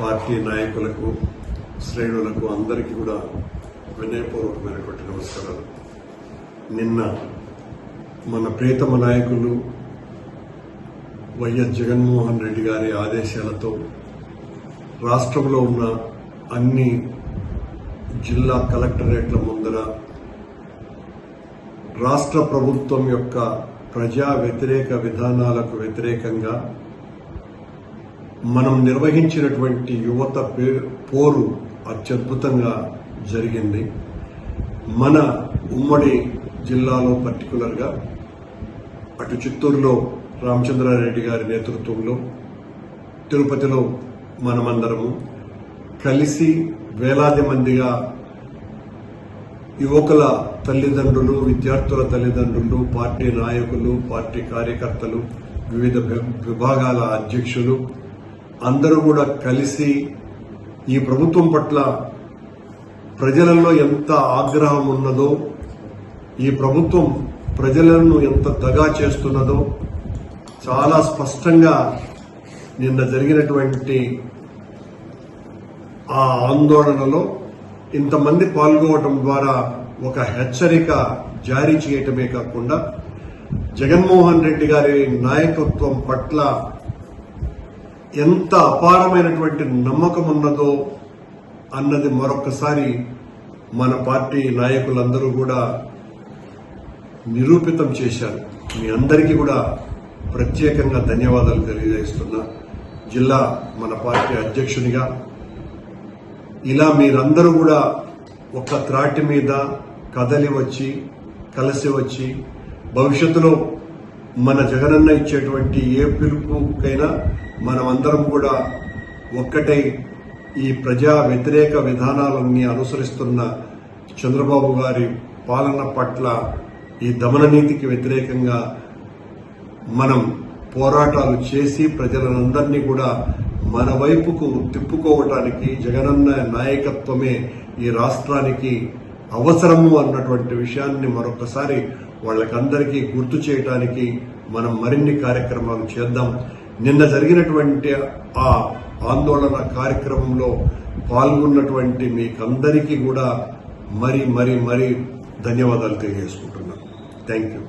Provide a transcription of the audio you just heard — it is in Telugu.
పార్టీ నాయకులకు శ్రేణులకు అందరికీ కూడా వినయపూర్వకమైనటువంటి నమస్కారాలు. నిన్న మన ప్రియతమ నాయకులు వైఎస్ జగన్మోహన్ రెడ్డి గారి ఆదేశాలతో రాష్ట్రంలో ఉన్న అన్ని జిల్లా కలెక్టరేట్ల ముందర రాష్ట్ర ప్రభుత్వం యొక్క ప్రజా వ్యతిరేక విధానాలకు వ్యతిరేకంగా మనం నిర్వహించినటువంటి యువత పే- పోరు అత్యద్భుతంగా జరిగింది. మన ఉమ్మడి జిల్లాలో పర్టికులర్గా అటు చిత్తూరులో రామచంద్రారెడ్డి గారి నేతృత్వంలో తిరుపతిలో మనమందరము కలిసి వేలాది మందిగా యువకుల తల్లిదండ్రులు విద్యార్థుల తల్లిదండ్రులు పార్టీ నాయకులు పార్టీ కార్యకర్తలు వివిధ విభాగాల అధ్యక్షులు అందరూ కూడా కలిసి ఈ ప్రభుత్వం పట్ల ప్రజలలో ఎంత ఆగ్రహం ఉన్నదో ఈ ప్రభుత్వం ప్రజలను ఎంత దగా చేస్తున్నదో చాలా స్పష్టంగా నిన్న జరిగినటువంటి ఆ ఆందోళనలో ఇంతమంది పాల్గొవటం ద్వారా ఒక హెచ్చరిక జారీ చేయటమే కాకుండా జగన్మోహన్ రెడ్డి గారి నాయకత్వం పట్ల ఎంత అపారమైనటువంటి నమ్మకం ఉన్నదో అన్నది మరొకసారి మన పార్టీ నాయకులందరూ కూడా నిరూపితం చేశారు. మీ అందరికీ కూడా ప్రత్యేకంగా ధన్యవాదాలు తెలియజేస్తున్నా. జిల్లా మన పార్టీ అధ్యక్షునిగా ఇలా మీరందరూ కూడా ఒక త్రాటి మీద కదలి వచ్చి కలిసి వచ్చి భవిష్యత్తులో మన జగనన్న ఇచ్చేటువంటి ఏ పిలుపుకైనా మనమందరం కూడా ఒక్కటై ఈ ప్రజా వ్యతిరేక విధానాలన్నీ అనుసరిస్తున్న చంద్రబాబు గారి పాలన పట్ల ఈ దమన నీతికి వ్యతిరేకంగా మనం పోరాటాలు చేసి ప్రజలందరినీ కూడా మన వైపుకు తిప్పుకోవటానికి జగనన్న నాయకత్వమే ఈ రాష్ట్రానికి అవసరము అన్నటువంటి విషయాన్ని మరొకసారి వాళ్ళకందరికీ గుర్తు చేయటానికి మనం మరిన్ని కార్యక్రమాలు చేద్దాం. నిన్న జరిగినటువంటి ఆ ఆందోళన కార్యక్రమంలో పాల్గొన్నటువంటి మీకందరికీ కూడా మరి మరి మరి ధన్యవాదాలు తెలియజేసుకుంటున్నాను. Thank you